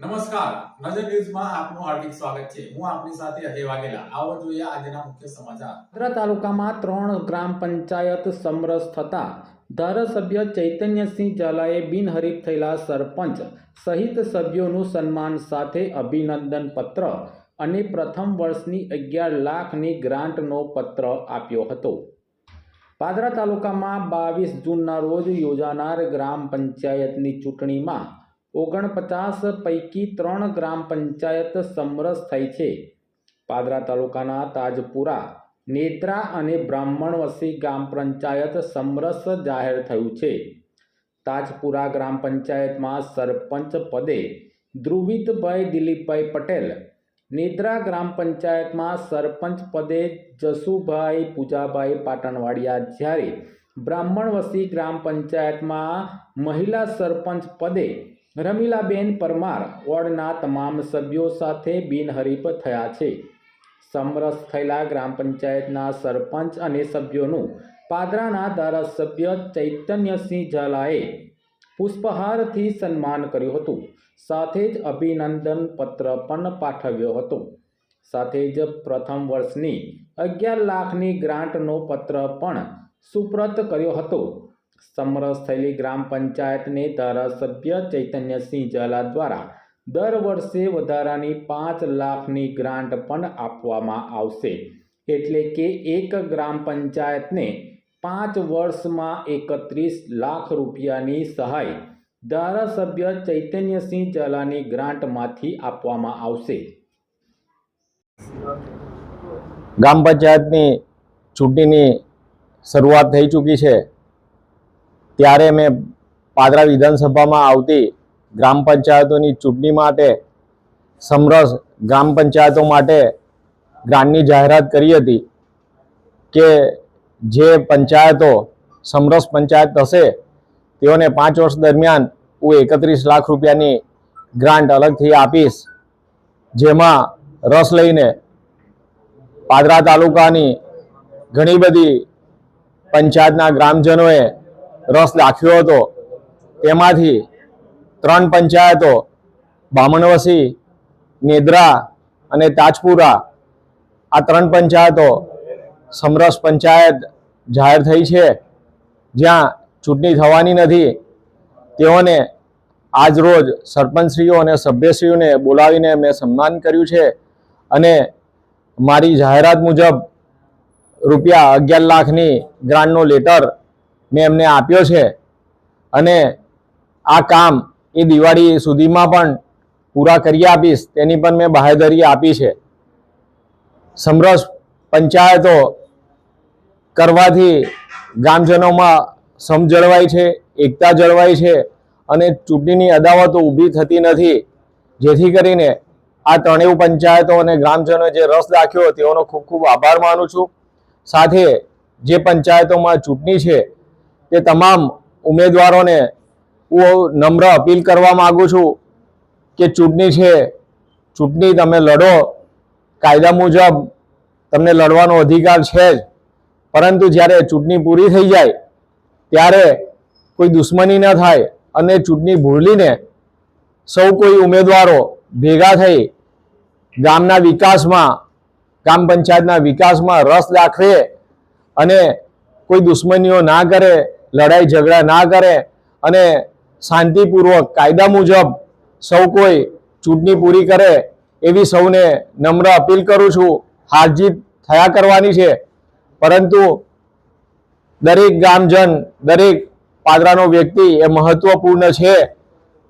નમસ્કાર. નજર ન્યૂઝમાં આપનું હાર્દિક સ્વાગત છે. હું આપની સાથે અજય વાઘેલા. આવો જોઈએ આજના મુખ્ય સમાચાર. પાદરા તાલુકામાં ત્રણ ગ્રામ પંચાયત સમરસ થતા ધારાસભ્ય ચૈતન્યસિંહ ઝાલાએ બિનહરીફ થયેલા સરપંચ સહિત સભ્યોનું સન્માન સાથે અભિનંદન પત્ર અને પ્રથમ વર્ષની અગિયાર લાખની ગ્રાન્ટનો પત્ર આપ્યો હતો. પાદરા તાલુકામાં બાવીસ જૂનના રોજ યોજાનાર ગ્રામ પંચાયતની ચૂંટણીમાં ઓગણપચાસ પૈકી ત્રણ ગ્રામ પંચાયત સમરસ થઈ છે. પાદરા તાલુકાના તાજપુરા, નેત્રા અને બ્રાહ્મણવસી ગ્રામ પંચાયત સમરસ જાહેર થયું છે. તાજપુરા ગ્રામ પંચાયતમાં સરપંચ પદે ધ્રુવિતભાઈ દિલીપભાઈ પટેલ, નેત્રા ગ્રામ પંચાયતમાં સરપંચ પદે જસુભાઈ પૂજાભાઈ પાટણવાડિયા જ્યારે બ્રાહ્મણવસી ગ્રામ પંચાયતમાં મહિલા સરપંચ પદે રમીલાબેન પરમાર વોર્ડના તમામ સભ્યો સાથે બિનહરીફ થયા છે. સમરસ થયેલા ગ્રામ પંચાયતના સરપંચ અને સભ્યોનું પાદરાના ધારાસભ્ય ચૈતન્યસિંહ ઝાલાએ પુષ્પહારથી સન્માન કર્યું હતું. સાથે જ અભિનંદન પત્ર પણ પાઠવ્યો હતો. સાથે જ પ્રથમ વર્ષની અગિયાર લાખની ગ્રાન્ટનો પત્ર પણ સુપ્રત કર્યો હતો. સમરસ થયેલી ગ્રામ પંચાયતને ધારાસભ્ય ચૈતન્યસિંહ ઝાલા દ્વારા દર વર્ષે વધારાની પાંચ લાખની ગ્રાન્ટ પણ આપવામાં આવશે. એટલે કે એક ગ્રામ પંચાયતને પાંચ વર્ષમાં એકત્રીસ લાખ રૂપિયાની સહાય ધારાસભ્ય ચૈતન્યસિંહ ઝાલાની ગ્રાન્ટમાંથી આપવામાં આવશે. ગ્રામ પંચાયતની ચૂંટણીની શરૂઆત થઈ ચૂકી છે. ત્યારે મેં પાદરા વિધાનસભામાં આવતી ગ્રામ પંચાયતોની ચૂંટણી માટે સમરસ ગ્રામ પંચાયતો માટે ગ્રાન્ટની જાહેરાત કરી હતી કે જે પંચાયતો સમરસ પંચાયત હશે, તેઓને પાંચ વર્ષ દરમિયાન હું એકત્રીસ લાખ રૂપિયાની ગ્રાન્ટ અલગથી આપીશ, જેમાં રસ લઈને પાદરા તાલુકાની ઘણી બધી પંચાયતના ગ્રામજનોએ રસ દાખ્યો હતો. તેમાંથી ત્રણ પંચાયતો, બામણવસી, નેદ્રા અને તાજપુરા. આ ત્રણ પંચાયતો સમરસ પંચાયત જાહેર થઈ છે. જ્યાં ચૂંટણી થવાની નથી. તેઓને આજ રોજ સરપંચશ્રીઓ અને સભ્યશ્રીઓને બોલાવીને મેં સન્માન કર્યું છે અને મારી જાહેરાત મુજબ રૂપિયા અગિયાર લાખની ગ્રાન્ટનો લેટર મેં એમને આપ્યો છે. અને આ કામ એ દિવાળી સુધીમાં પણ પૂરા કરી આપીશ. તેની પણ મેં બાહેધરી આપી છે. સમરસ પંચાયતો કરવાથી ગ્રામજનોમાં સમ જળવાય છે, એકતા જળવાય છે અને ચૂંટણીની અદાવતો ઊભી થતી નથી. જેથી કરીને આ ત્રણેય પંચાયતો અને ગ્રામજનોએ જે રસ દાખ્યો, તેઓનો ખૂબ ખૂબ આભાર માનું છું. સાથે જે પંચાયતોમાં ચૂંટણી છે તે તમામ ઉમેદવારોને હું નમ્ર અપીલ કરવા માગું છું કે ચૂંટણી છે, ચૂંટણી તમે લડો. કાયદા મુજબ તમને લડવાનો અધિકાર છે જ. પરંતુ જ્યારે ચૂંટણી પૂરી થઈ જાય, ત્યારે કોઈ દુશ્મની ન થાય અને ચૂંટણી ભૂલીને સૌ કોઈ ઉમેદવારો ભેગા થઈ ગામના વિકાસમાં ગ્રામ પંચાયતના વિકાસમાં રસ દાખવે અને કોઈ દુશ્મનીઓ ના કરે લડાઈ ઝઘડા ના કરે અને શાંતિપૂર્વક કાયદા મુજબ સૌ કોઈ ચૂંટણી પૂરી કરે એવી સૌને નમ્ર અપીલ કરું છું. હાર જીત થયા કરવાની છે. પરંતુ દરેક ગામજન, દરેક પાદરાનો વ્યક્તિ એ મહત્વપૂર્ણ છે.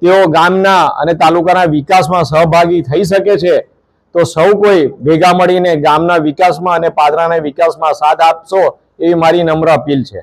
તેઓ ગામના અને તાલુકાના વિકાસમાં સહભાગી થઈ શકે છે. તો સૌ કોઈ ભેગા મળીને ગામના વિકાસમાં અને પાદરાના વિકાસમાં સાથ આપશો એવી મારી નમ્ર અપીલ છે.